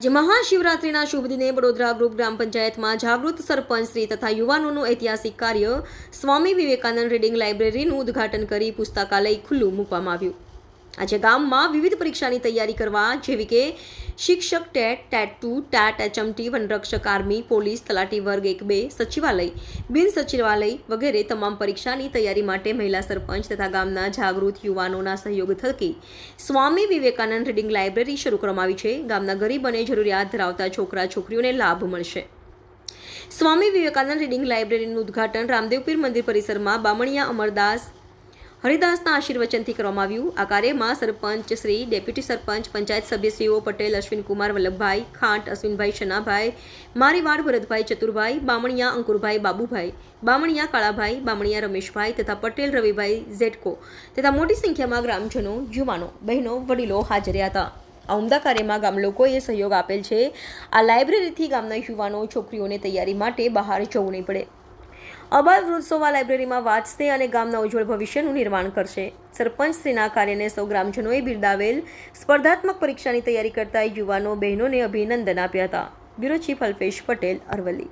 જે મહાશિવરાત્રિના શુભ દિને વડોદરા ગ્રુપ ગ્રામ પંચાયતમાં જાગૃત સરપંચ શ્રી તથા યુવાનોનું ઐતિહાસિક કાર્ય સ્વામી વિવેકાનંદ રીડિંગ લાઇબ્રેરીનું ઉદ્ઘાટન કરી પુસ્તકાલય ખુલ્લું મૂકવામાં આવ્યું. આજે ગામમાં વિવિધ પરીક્ષાની તૈયારી કરવા, જેવી કે શિક્ષક TET TET two, TET HMT, વનરક્ષક army, police, તલાટી વર્ગ એક બે, સચિવાલય, બિન સચિવાલય વગેરે તમામ પરીક્ષાની તૈયારી માટે મહિલા સરપંચ તથા ગામના જાગૃત યુવાનોના સહયોગ થકી સ્વામી વિવેકાનંદ રીડિંગ લાઇબ્રેરી શરૂ કરવામાં આવી છે. ગામના ગરીબ અને જરૂરિયાત ધરાવતા છોકરા છોકરીઓને લાભ મળશે. સ્વામી વિવેકાનંદ રીડિંગ લાઇબ્રેરીનું ઉદ્ઘાટન રામદેવપીર મંદિર પરિસરમાં બામણિયા અમરદાસ હરિદાસના આશીર્વચનથી કરવામાં આવ્યું. આ કાર્યમાં સરપંચ શ્રી, ડેપ્યુટી સરપંચ, પંચાયત સભ્યશ્રીઓ પટેલ, અશ્વિનકુમાર વલ્લભભાઈ, ખાંટ અશ્વિનભાઈ શનાભાઈ, મારીવાડ ભરતભાઈ ચતુરભાઈ, બામણિયા અંકુરભાઈ બાબુભાઈ, બામણિયા કાળાભાઈ, બામણિયા રમેશભાઈ તથા પટેલ રવિભાઈ ઝેટકો તથા મોટી સંખ્યામાં ગ્રામજનો, યુવાનો, બહેનો, વડીલો હાજર હતા. આ ઉમદા કાર્યમાં ગામ લોકોએ સહયોગ આપેલ છે. આ લાઇબ્રેરીથી ગામના યુવાનો, છોકરીઓને તૈયારી માટે બહાર જવું નહીં પડે. અબાલ વૃત્સોવા લાઇબ્રેરીમાં વાંચશે અને ગામના ઉજ્જવળ ભવિષ્યનું નિર્માણ કરશે. સરપંચ શ્રીના કાર્યને સૌ ગ્રામજનોએ બિરદાવેલ. સ્પર્ધાત્મક પરીક્ષાની તૈયારી કરતા યુવાનો બહેનોને અભિનંદન આપ્યા હતા. Bureau chief Alpesh Patel, Aravalli.